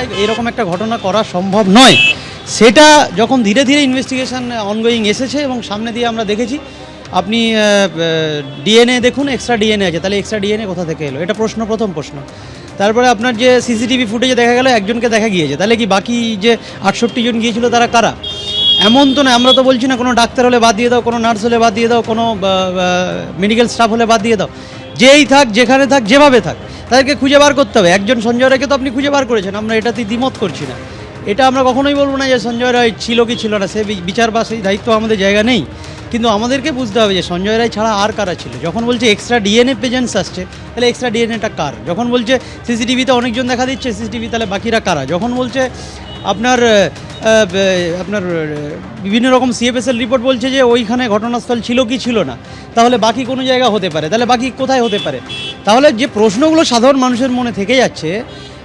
জায়গায় এরকম একটা ঘটনা করা সম্ভব নয়। সেটা যখন ধীরে ধীরে ইনভেস্টিগেশন অনগোয়িং এসেছে এবং সামনে দিয়ে আমরা দেখেছি, আপনি ডিএনএ দেখুন এক্সট্রা ডিএনএ আছে। তাহলে এক্সট্রা ডিএনএ কোথা থেকে এলো? এটা প্রশ্ন, প্রথম প্রশ্ন। তারপরে আপনার যে সিসিটিভি ফুটেজে দেখা গেল, একজনকে দেখা গিয়েছে। তাহলে কি বাকি যে আটষট্টি জন গিয়েছিল, তারা কারা? এমন তো না, আমরা তো বলছি না, কোনো ডাক্তার হলে বাদ দিয়ে দাও, কোনো নার্স হলে বাদ দিয়ে দাও, কোনো মেডিকেল স্টাফ হলে বাদ দিয়ে দাও। যেই থাক, যেখানে থাক, যেভাবে থাক। তাদেরকে খুঁজে বার করতে হবে। একজন সঞ্জয় রায়কে তো আপনি খুঁজে বার করেছেন, আমরা এটাতে দ্বিমত করছি না। এটা আমরা কখনোই বলব না যে সঞ্জয় রায় ছিল কি ছিল না, সে বিচার বা সেই দায়িত্ব আমাদের জায়গা নেই। কিন্তু আমাদেরকে বুঝতে হবে যে সঞ্জয় রায় ছাড়া আর কারা ছিল। যখন বলছে এক্সট্রা ডিএনএ প্রেজেন্স আসছে, তাহলে এক্সট্রা ডিএনএটা কার? যখন বলছে সিসিটিভিতে অনেকজন দেখা দিচ্ছে সিসিটিভি তাহলে বাকিরা কারা? যখন বলছে আপনার আপনার বিভিন্ন রকম সিএফএসএল রিপোর্ট বলছে যে ওইখানে ঘটনাস্থল ছিল কি ছিল না, তাহলে বাকি কোনো জায়গা হতে পারে। তাহলে বাকি কোথায় হতে পারে? তাহলে যে প্রশ্নগুলো সাধারণ মানুষের মনে থেকে যাচ্ছে,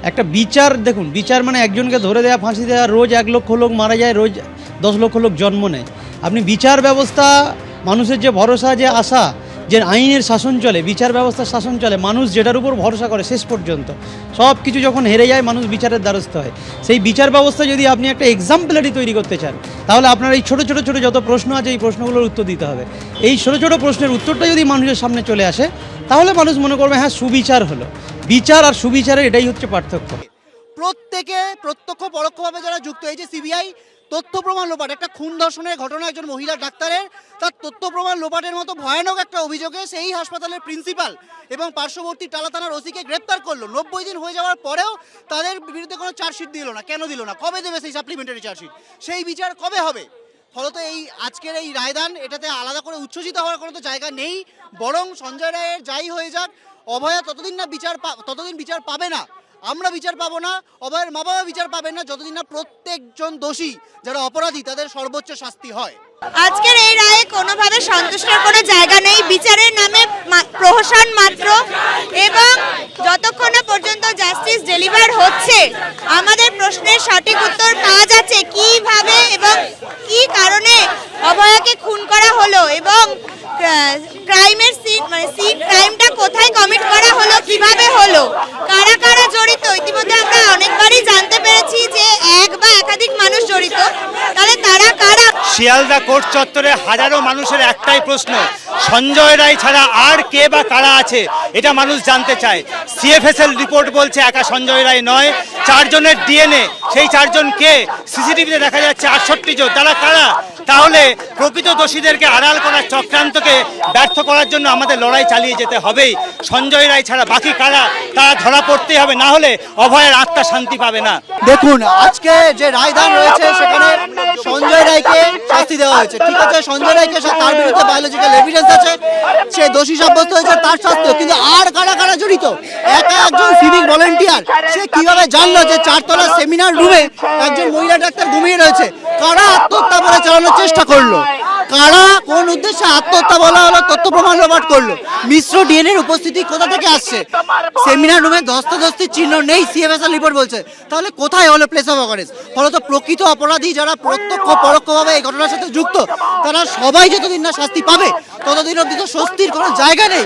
একটা বিচার, দেখুন, বিচার মানে একজনকে ধরে দেওয়া ফাঁসি দেওয়া রোজ এক লক্ষ লোক মারা যায়, রোজ দশ লক্ষ লোক জন্ম নেয়। আপনি বিচার ব্যবস্থা, মানুষের যে ভরসা, যে আশা, যে আইনের শাসন চলে, বিচার ব্যবস্থার শাসন চলে, মানুষ যেটার উপর ভরসা করে শেষ পর্যন্ত। সব কিছু যখন হেরে যায়, মানুষ বিচারের দ্বারস্থ হয়। সেই বিচার ব্যবস্থা যদি আপনি একটা এক্সাম্পলারি তৈরি করতে চান তাহলে আপনার এই ছোটো ছোটো ছোটো যত প্রশ্ন আছে এই প্রশ্নগুলোর উত্তর দিতে হবে। এই ছোটো ছোটো প্রশ্নের উত্তরটা যদি মানুষের সামনে চলে আসে, তাহলে মানুষ মনে করবে হ্যাঁ সুবিচার হলো। বিচার আর সুবিচারের এটাই হচ্ছে পার্থক্য। প্রত্যেকে প্রত্যক্ষ পরোক্ষভাবে যারা যুক্ত যে সিবিআই তথ্য প্রমাণ লোপাট। একটা খুন ধর্ষণের ঘটনা একজন মহিলা ডাক্তারের, তার তথ্য প্রমাণ লোপাটের মতো ভয়ানক একটা অভিযোগে সেই হাসপাতালের প্রিন্সিপাল এবং পার্শ্ববর্তী টালা থানার ওসিকে গ্রেপ্তার করল। নব্বই দিন হয়ে যাওয়ার পরেও তাদের বিরুদ্ধে কোনো চার্জশিট দিল না। কেন দিল না? কবে দেবে সেই সাপ্লিমেন্টারি চার্জশিট? সেই বিচার কবে হবে? ফলত এই আজকের এই রায়দান এটাতে আলাদা করে উচ্ছ্বসিত হওয়ার কোনো তো জায়গা নেই। বরং সঞ্জয় রায়ের যাই হয়ে যাক, অভয়া ততদিন না বিচার ততদিন বিচার পাবে না। আমরা বিচার পাবো না, অভয়ের মা বাবা বিচার পাবেন না, যতদিন না প্রত্যেকজন দোষী যারা অপরাধী তাদের সর্বোচ্চ শাস্তি হয়। আজকের এই রায়ে কোনোভাবে সন্তুষ্টের কোনো জায়গা নেই, বিচারের নামে প্রহসন মাত্র এবং যতক্ষণ না পর্যন্ত জাস্টিস ডেলিভার হচ্ছে, আমাদের প্রশ্নের সঠিক উত্তর পাওয়া যাচ্ছে কীভাবে এবং কি কারণে অভয়াকে খুন করা হলো এবং ক্রাইমের সিন মানে সিন ক্রাইমটা কোথায় কমিট করা হলো কীভাবে হলো কারা কারা জড়িত ইতিমধ্যে আমরা অনেকবারই জানতে পেরেছি যে এক বা একাধিক মানুষ জড়িত তাহলে তারা কারা শিয়ালদা কোর্ট চত্বরে হাজারো মানুষের একটাই প্রশ্ন, সঞ্জয় রায় ছাড়া আর কে বা কারা আছে, এটা মানুষ জানতে চায়। সিএফএসএল রিপোর্ট বলছে একা সঞ্জয় রায় নয়, চারজনের ডিএনএ, সেই চারজন কে? সিসিটিভিতে দেখা যাচ্ছে আটষট্টি জন। তারা কারা? তাহলে প্রকৃত দোষীদেরকে আড়াল করার চক্রান্তকে ব্যর্থ করার জন্য আমাদের লড়াই চালিয়ে যেতে হবেই। সঞ্জয় রায় ছাড়া বাকি কারা? তারা ধরা পড়তেই হবে, না হলে অভয়ের আত্মা শান্তি পাবে না। দেখুন, আজকে যে রায়দান রয়েছে সেখানে শাস্তি দেওয়া হয়েছে। ঠিক আছে, সঞ্জয় রায়কে তার বিরুদ্ধে বায়োলজিক্যাল এভিডেন্স আছে। সে দোষী সাব্যস্ত হয়েছে, তার শাস্তি কিন্তু আর কারা কারা জড়িত? একা একজন সিভিক ভলেন্টিয়ার সে কীভাবে জানলো যে চারতলা সেমিনার রুমে একজন মহিলা ডাক্তার ঘুমিয়ে রয়েছে? কারা আত্মহত্যা করে চালানোর চেষ্টা করল? কারা, কোন উদ্দেশ্যে আত্মহত্যা বলা হলো, তথ্য প্রমাণ লোপাট করল? মিশ্র ডিএনএর উপস্থিতি কোথা থেকে আসছে? সেমিনার রুমে ধস্তাধস্তির চিহ্ন নেই সিএফএসএল রিপোর্ট বলছে। তাহলে কোথায় হলো প্লেস অফ অকারেন্স ফলত প্রকৃত অপরাধী যারা প্রত্যক্ষ, পরোক্ষভাবে এই ঘটনার সাথে যুক্ত, তারা সবাই যতদিন না শাস্তি পাবে, ততদিন অব্দি তো স্বস্তির কোনো জায়গা নেই।